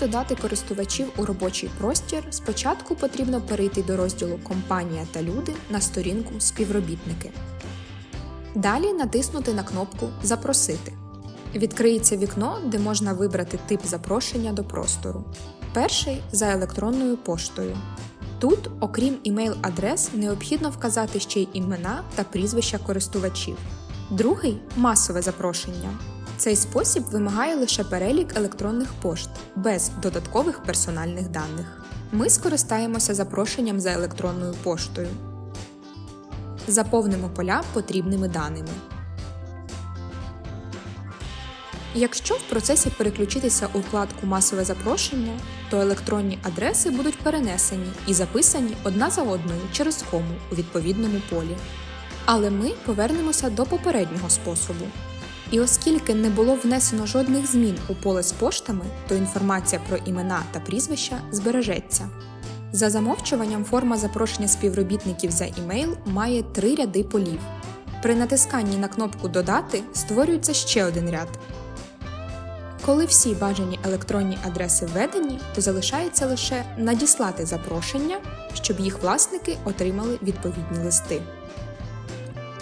додати користувачів у робочий простір, спочатку потрібно перейти до розділу Компанія та люди на сторінку Співробітники. Далі натиснути на кнопку Запросити. Відкриється вікно, де можна вибрати тип запрошення до простору. Перший за електронною поштою. Тут, окрім імейл-адрес, необхідно вказати ще й імена та прізвища користувачів. Другий масове запрошення. Цей спосіб вимагає лише перелік електронних пошт без додаткових персональних даних. Ми скористаємося запрошенням за електронною поштою. Заповнимо поля потрібними даними. Якщо в процесі переключитися у вкладку Масове запрошення, то електронні адреси будуть перенесені і записані одна за одною через кому у відповідному полі. Але ми повернемося до попереднього способу. І оскільки не було внесено жодних змін у поле з поштами, то інформація про імена та прізвища збережеться. За замовчуванням форма запрошення співробітників за імейл має три ряди полів. При натисканні на кнопку Додати створюється ще один ряд. Коли всі бажані електронні адреси введені, то залишається лише надіслати запрошення, щоб їх власники отримали відповідні листи.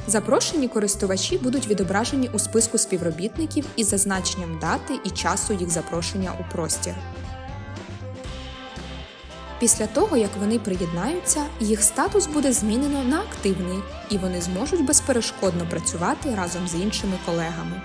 Запрошені користувачі будуть відображені у списку співробітників із зазначенням дати і часу їх запрошення у простір. Після того, як вони приєднаються, їх статус буде змінено на активний, і вони зможуть безперешкодно працювати разом з іншими колегами.